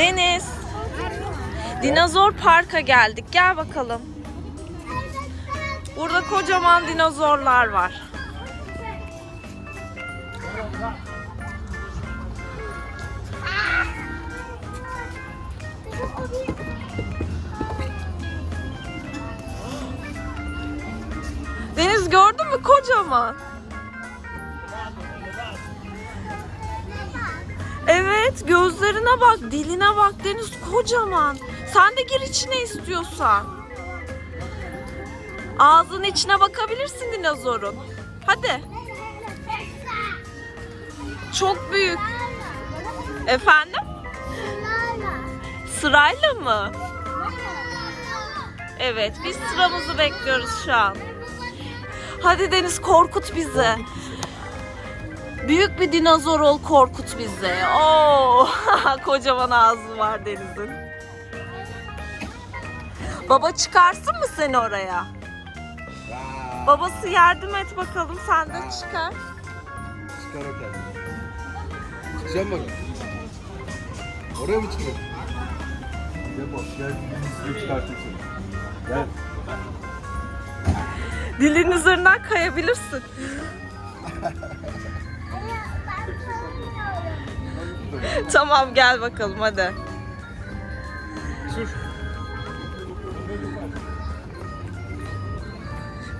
Deniz. Dinozor parka geldik. Gel bakalım. Burada kocaman dinozorlar var. Deniz gördün mü kocaman? Evet gözlerine bak diline bak Deniz kocaman. Sen de gir içine istiyorsan. Ağzının içine bakabilirsin dinozorun. Hadi. Çok büyük. Efendim? Sırayla mı? Evet biz sıramızı bekliyoruz şu an. Hadi Deniz korkut bizi. Büyük bir dinozor ol korkut bizi. Oo, kocaman ağzı var Deniz'in. Baba çıkarsın mı seni oraya? Babası yardım et bakalım sen de çıkar. Çıkar o kendini. Çıkacağım bak. Oraya mı? Gel bak gel. Seni. Gel. Dilin üzerinden kayabilirsin. tamam gel bakalım hadi. Sür.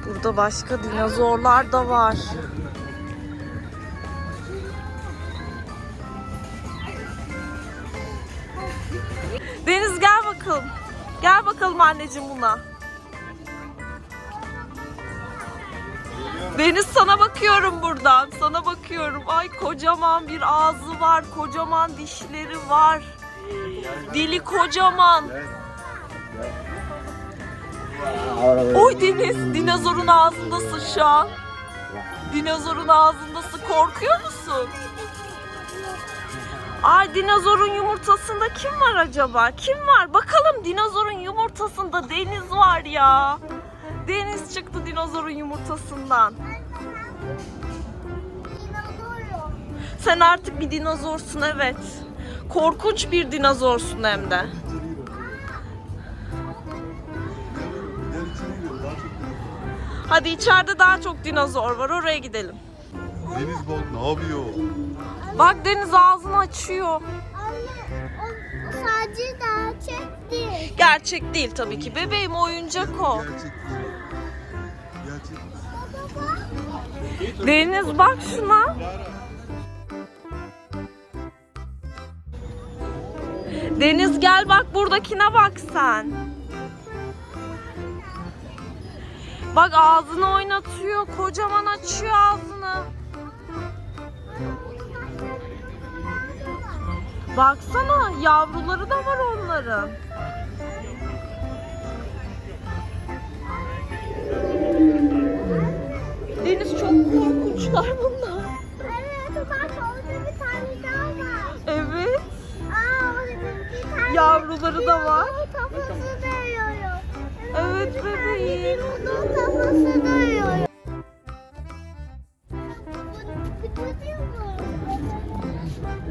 Burada başka dinozorlar da var. Deniz gel bakalım. Gel bakalım anneciğim buna. Deniz sana bakıyorum buradan. Sana bakıyorum. Ay kocaman bir ağzı var. Kocaman dişleri var. Dili kocaman. Oy Deniz, dinozorun ağzındasın şu an. Dinozorun ağzındasın. Korkuyor musun? Ay dinozorun yumurtasında kim var acaba? Kim var? Bakalım dinozorun yumurtasında deniz var ya. Deniz çıktı dinozorun yumurtasından. Sen artık bir dinozorsun evet. Korkunç bir dinozorsun hem de. Hadi içeride daha çok dinozor var. Oraya gidelim. Deniz bak ne yapıyor? Bak Deniz ağzını açıyor. Anne, o, o sadece gerçek değil. Gerçek değil tabii ki. Bebeğim oyuncak o. Gerçek değil. Deniz bak şuna. Deniz gel bak buradakine bak sen. Bak ağzını oynatıyor. Kocaman açıyor ağzını. Baksana yavruları da var onların.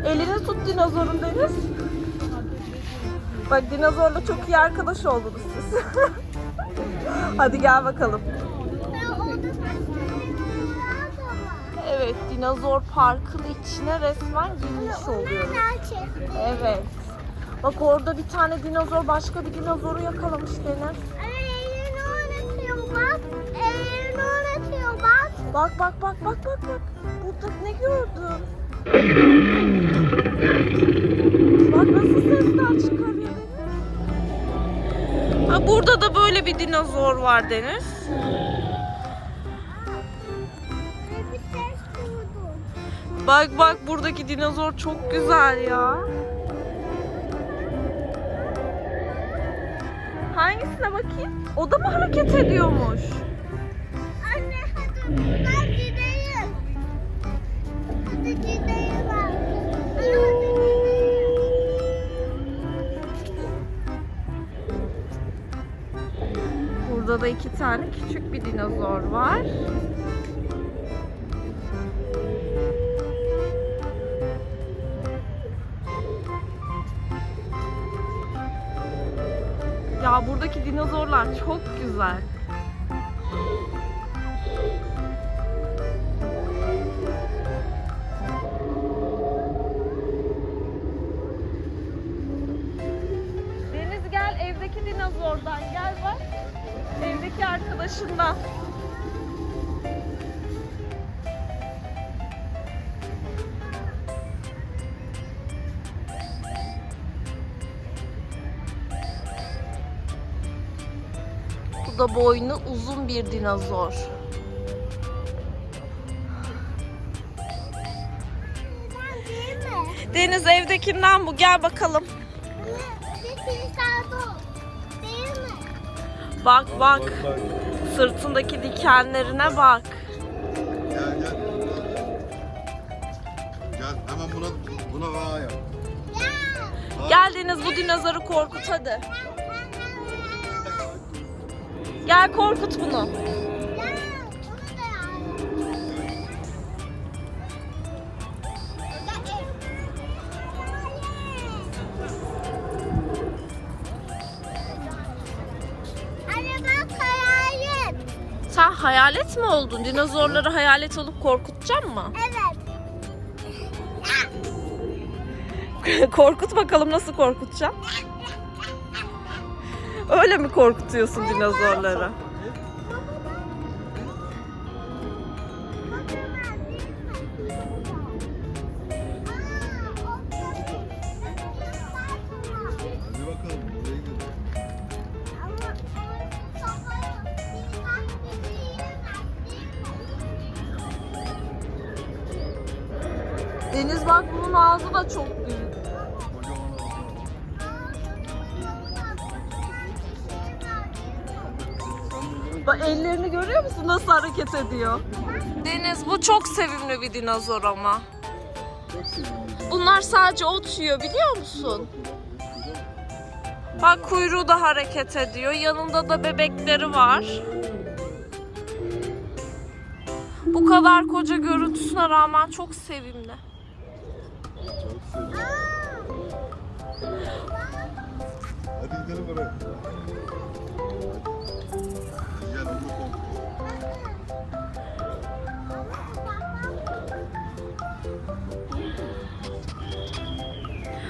Elini tut dinozorun Deniz. Bak dinozorla çok iyi arkadaş oldunuz siz. Hadi gel bakalım. Evet dinozor parkın içine resmen girmiş oluyoruz. Evet. Bak orada bir tane dinozor başka bir dinozoru yakalamış Deniz. Bak. Bak bak bak bak bak. Burada ne gördün? Bak nasıl sesler çıkarıyor Deniz. Ha, burada da böyle bir dinozor var Deniz. Bak bak buradaki dinozor çok güzel ya. Hangisine bakayım? O da mı hareket ediyormuş? Burada da iki tane küçük bir dinozor var. Ya buradaki dinozorlar çok güzel. Evdeki arkadaşından. Bu da boynu uzun bir dinozor. Deniz evdekinden bu gel bakalım. Bak bak Bak bak. sırtındaki dikenlerine bak. Gel gel. Gel hemen buna buna vaa yap. Ya. Gel Deniz bu dinozoru korkut hadi. Gel korkut bunu. Sen hayalet mi oldun? Dinozorları hayalet olup korkutacaksın mı? Evet. Korkut bakalım nasıl korkutacaksın? Öyle mi korkutuyorsun dinozorları? Deniz bak bunun ağzı da çok büyük. Bak ellerini görüyor musun nasıl hareket ediyor? Deniz bu çok sevimli bir dinozor ama. Bunlar sadece ot yiyor biliyor musun? Bak kuyruğu da hareket ediyor. Yanında da bebekleri var. Bu kadar koca görüntüsüne rağmen çok sevimli. Hadi gidelim oraya.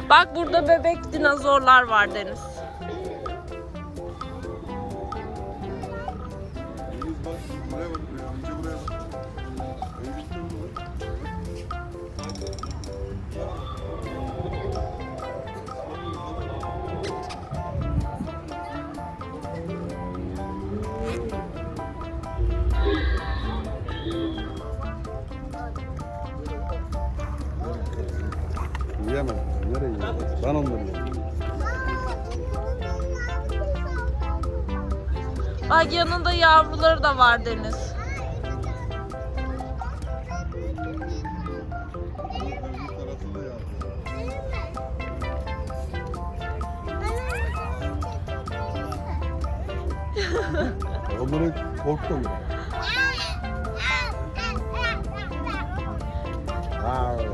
Bak burada bebek dinozorlar var. Deniz Ben onları. Bak yanında yavruları da var Deniz. Onları korktu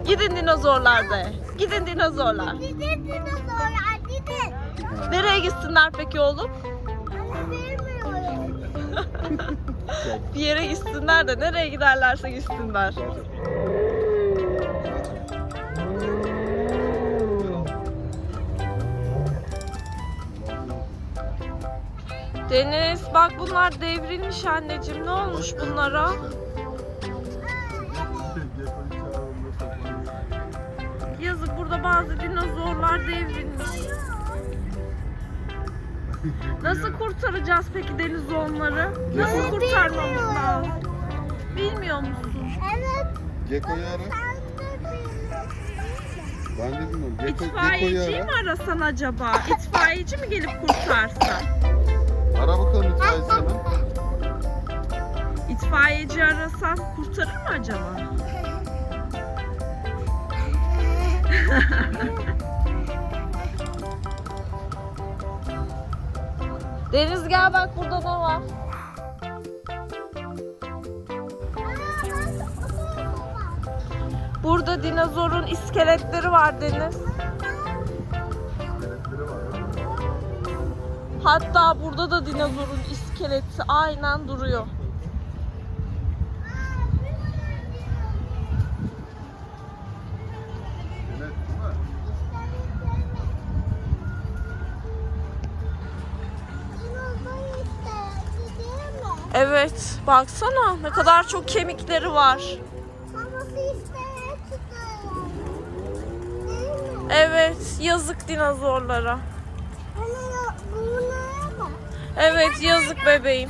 Gidin dinozorlar de. Gidin dinozorlar. Gidin dinozorlar gidin. Nereye gitsinler peki oğlum? Bir yere gitsinler de nereye giderlerse gitsinler. Deniz bak bunlar devrilmiş anneciğim. Ne olmuş bunlara? Bazı dinozorlar devrilmiş. Nasıl kurtaracağız peki Deniz onları? Nasıl kurtarmamız bilmiyorum. lazım? Bilmiyor musun? Evet. Gekko'yu ara. Sen de bilmiyorsun. Ben de bilmiyorum. Gekko'yu İtfaiyeciyi mi ara. arasan acaba? İtfaiyeci mi gelip kurtarsa? Ara bakalım itfaiyesini. İtfaiyeci arasan kurtarır mı acaba? Deniz gel bak burada ne var? Burada dinozorun iskeletleri var Deniz. Hatta burada da dinozorun iskeleti aynen duruyor. Evet, baksana ne kadar çok kemikleri var. Evet, yazık dinozorlara. Evet, yazık bebeğim.